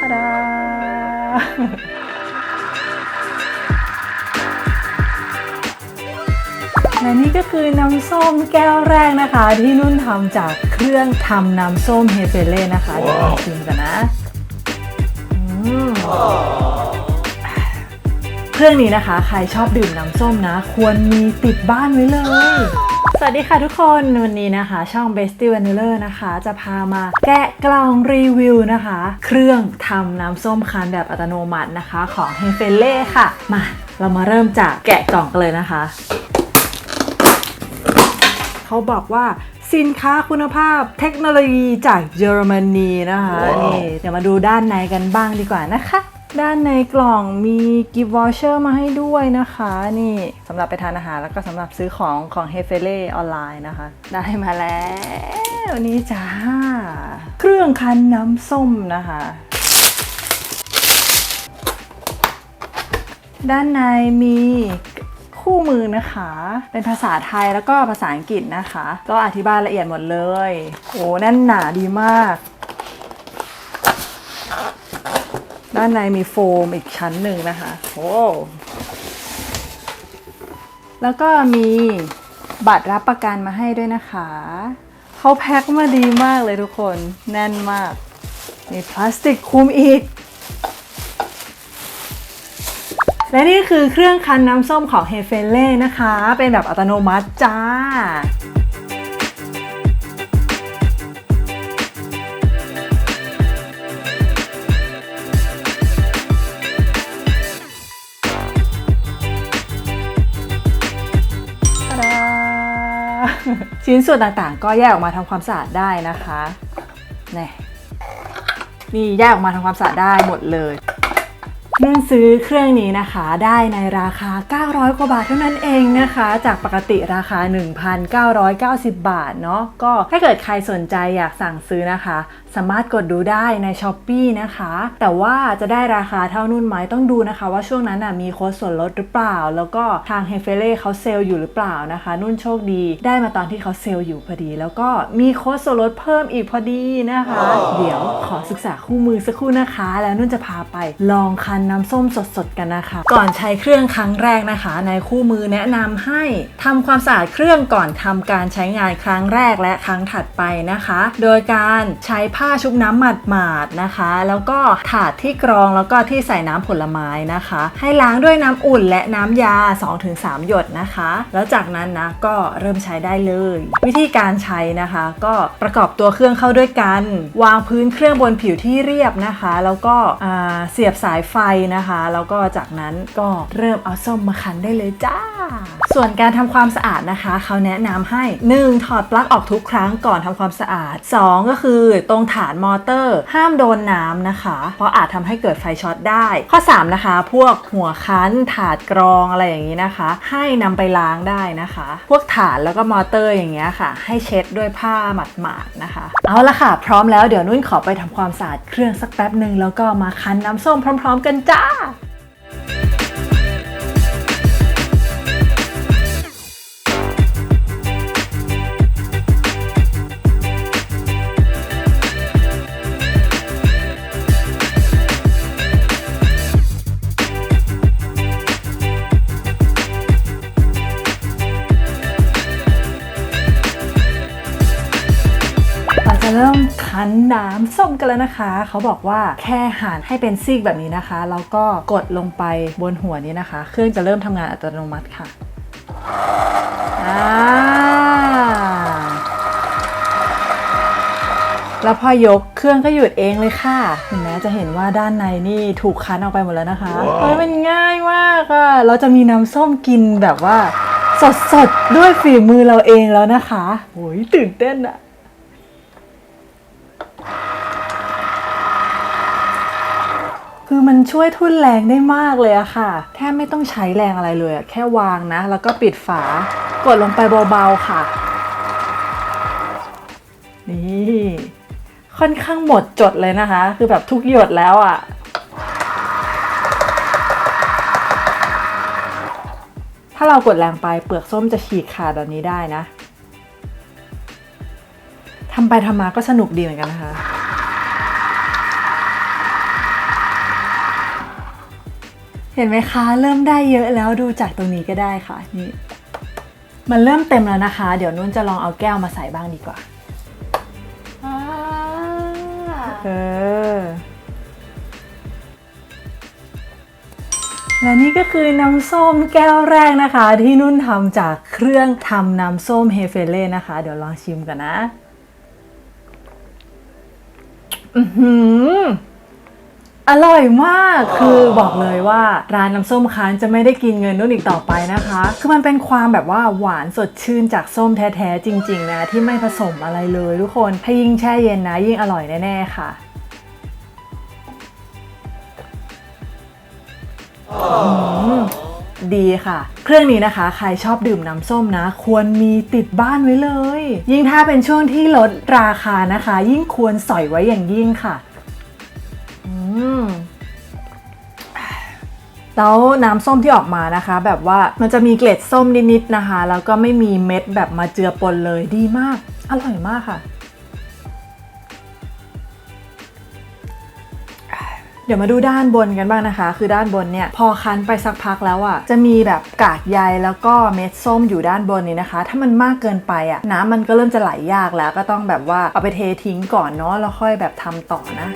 ทาดาและนี่ก็คือน้ำส้มแก้วแรกนะคะ ที่นุ่นทำจากเครื่องทำน้ำส้มเฮเฟเล่นะคะ เดี๋ยวลองชิมกันนะอืมเครื่องนี้นะคะ ใครชอบดื่มน้ำส้มนะ ควรมีติดบ้านไว้เลย สวัสดีค่ะทุกคนวันนี้นะคะ ช่อง b e s t i Vanilla นะคะ จะพามาแกะกล่องรีวิวนะคะ เครื่องทำน้ำส้มคั้นแบบอัตโนมัตินะคะ ของ h e f e l e ค่ะ มาเรามาเริ่มจากแกะกล่องกันเลยนะคะ เขาบอกว่าสินค้าคุณภาพเทคโนโลยีจากเยอรมนีนะคะ นี่เดี๋ยวมาดูด้านในกันบ้างดีกว่านะคะ ด้านในกล่องมีกิฟต์วอชเชอร์มาให้ด้วยนะคะ นี่สำหรับไปทานอาหารแล้วก็สำหรับซื้อของของเฮเฟเล่ออนไลน์นะคะ ได้มาแล้วนี่จ้า เครื่องคั้นน้ำส้มนะคะ ด้านในมีคู่มือนะคะ เป็นภาษาไทยแล้วก็ภาษาอังกฤษนะคะ ก็อธิบายละเอียดหมดเลย โอ้แน่นหนาดีมาก ด้านในมีโฟมอีกชั้นหนึ่งนะคะโอ้แล้วก็มีบัตรรับประกันมาให้ด้วยนะคะ เขาแพ็คมาดีมากเลยทุกคน แน่นมาก มีพลาสติกคลุมอีก และนี่คือเครื่องคั้นน้ำส้มของเฮเฟเล่นะคะ เป็นแบบอัตโนมัติจ้าตา ชิ้นส่วนต่างๆ ก็แยกออกมาทำความสะอาดได้นะคะนี่นี่แยกออกมาทำความสะอาดได้หมดเลย นุ่นซื้อเครื่องนี้นะคะได้ในราคา 900 กว่าบาทเท่านั้นเองนะคะ จากปกติราคา 1,990 บาทเนาะก็ถ้าเกิดใครสนใจอยากสั่งซื้อนะคะ สามารถกดดูได้ใน s h อ p e e นะคะ แต่ว่าจะได้ราคาเท่านุ่นไหมต้องดูนะคะ ว่าช่วงนั้นน่ะมีโค้ดส่วนลดหรือเปล่า แล้วก็ทางเฮเฟเล่เขาเซลล์อยู่หรือเปล่านะคะ นุ่นโชคดี ได้มาตอนที่เขาเซลล์อยู่พอดี แล้วก็มีโค้ดส่วนลดเพิ่มอีกพอดีนะคะ เดี๋ยวขอศึกษาคู่มือสักครู่นะคะ แล้วนุ่นจะพาไปลองคันน้ำส้มสดๆกันนะคะ ก่อนใช้เครื่องครั้งแรกนะคะ ในคู่มือแนะนำให้ทำความสะอาดเครื่องก่อนทำการใช้งานครั้งแรกและครั้งถัดไปนะคะ โดยการใช้ผ้าชุบน้ำหมาดๆนะคะ แล้วก็ถาดที่กรองแล้วก็ที่ใส่น้ำผลไม้นะคะ ให้ล้างด้วยน้ำอุ่นและน้ำยา 2-3 หยดนะคะ แล้วจากนั้นนะก็เริ่มใช้ได้เลย วิธีการใช้นะคะ ก็ประกอบตัวเครื่องเข้าด้วยกัน วางพื้นเครื่องบนผิวที่เรียบนะคะ แล้วก็เสียบสายไฟนะคะ แล้วก็จากนั้นก็เริ่มเอาส้มมาคั้นได้เลยจ้า ส่วนการทำความสะอาดนะคะเขาแนะนำให้ 1. ถอดปลั๊กออกทุกครั้งก่อนทำความสะอาด 2. ก็คือตรงฐานมอเตอร์ ห้ามโดนน้ำนะคะ เพราะอาจทำให้เกิดไฟช็อตได้ ข้อ 3 นะคะ พวกหัวคั้น ถาดกรองอะไรอย่างนี้นะคะ ให้นำไปล้างได้นะคะ พวกฐานแล้วก็มอเตอร์อย่างเงี้ยค่ะ ให้เช็ดด้วยผ้าหมาดๆนะคะ เอาละค่ะ พร้อมแล้วเดี๋ยวนุ่นขอไปทำความสะอาดเครื่องสักแป๊บหนึ่งแล้วก็มาคั้นน้ำส้มพร้อม ๆ กันจ้ ริ่มคั้นน้ำส้มกันแล้วนะคะ เขาบอกว่าแค่หั่นให้เป็นซีกแบบนี้นะคะ แล้วก็กดลงไปบนหัวนี้นะคะ เครื่องจะเริ่มทำงานอัตโนมัติค่ะอ่าแล้วพอยกเครื่องก็หยุดเองเลยค่ะเห็นไหมจะเห็นว่าด้านในนี่ถูกคั้นออกไปหมดแล้วนะคะเฮ้ยมันง่ายมากอะเราจะมีน้ำส้มกินแบบว่าสดๆ ด้วยฝีมือเราเองแล้วนะคะโอ้ยตื่นเต้นอะ คือมันช่วยทุ่นแรงได้มากเลยอะค่ะ แทบไม่ต้องใช้แรงอะไรเลยอะแค่วางนะ แล้วก็ปิดฝา กดลงไปเบาๆค่ะ นี่ค่อนข้างหมดจดเลยนะคะ คือแบบทุกหยดแล้วอะถ้าเรากดแรงไปเปลือกส้มจะฉีกขาดแบบนี้ได้นะทำไปทำมาก็สนุกดีเหมือนกันนะคะ ห็นไหมคะ เริ่มได้เยอะแล้วดูจากตรงนี้ก็ได้ค่ะนี่มันเริ่มเต็มแล้วนะคะ เดี๋ยวนุ่นจะลองเอาแก้วมาใส่บ้างดีกว่าอ่าเออและนี่ก็คือน้ำส้มแก้วแรกนะคะ ที่นุ่นทำจากเครื่องทำน้ำส้มเฮเฟเล่นะคะ เดี๋ยวลองชิมกันนะ อือหือ อร่อยมาก คือบอกเลยว่าร้านน้ำส้มค้านจะไม่ได้กินเงินนุ่นอีกต่อไปนะคะ คือมันเป็นความแบบว่าหวานสดชื่นจากส้มแท้ๆจริง ๆ นะ ที่ไม่ผสมอะไรเลยทุกคน ถ้ายิ่งแช่เย็นนะ ยิ่งอร่อยแน่ๆค่ะดีค่ะ เครื่องนี้นะคะ ใครชอบดื่มน้ำส้มนะ ควรมีติดบ้านไว้เลย ยิ่งถ้าเป็นช่วงที่ลดราคานะคะ ยิ่งควรสอยไว้อย่างยิ่งค่ะ มแล้วน้ำส้มที่ออกมานะคะ แบบว่ามันจะมีเกล็ดส้มนิดๆนะคะ แล้วก็ไม่มีเม็ดแบบมาเจือปนเลยดีมาก อร่อยมากค่ะ เดี๋ยวมาดูด้านบนกันบ้างนะคะ คือด้านบนเนี่ย พอคั้นไปสักพักแล้วอะ่ะ จะมีแบบกากใยแล้วก็เม็ดส้มอยู่ด้านบนนี้นะคะ ถ้ามันมากเกินไปอะ่ะ น้ำมันก็เริ่มจะไหลยากแล้ว ก็ต้องแบบว่าเอาไปเททิ้งก่อนเนาะแล้วค่อยแบบทำต่อนะ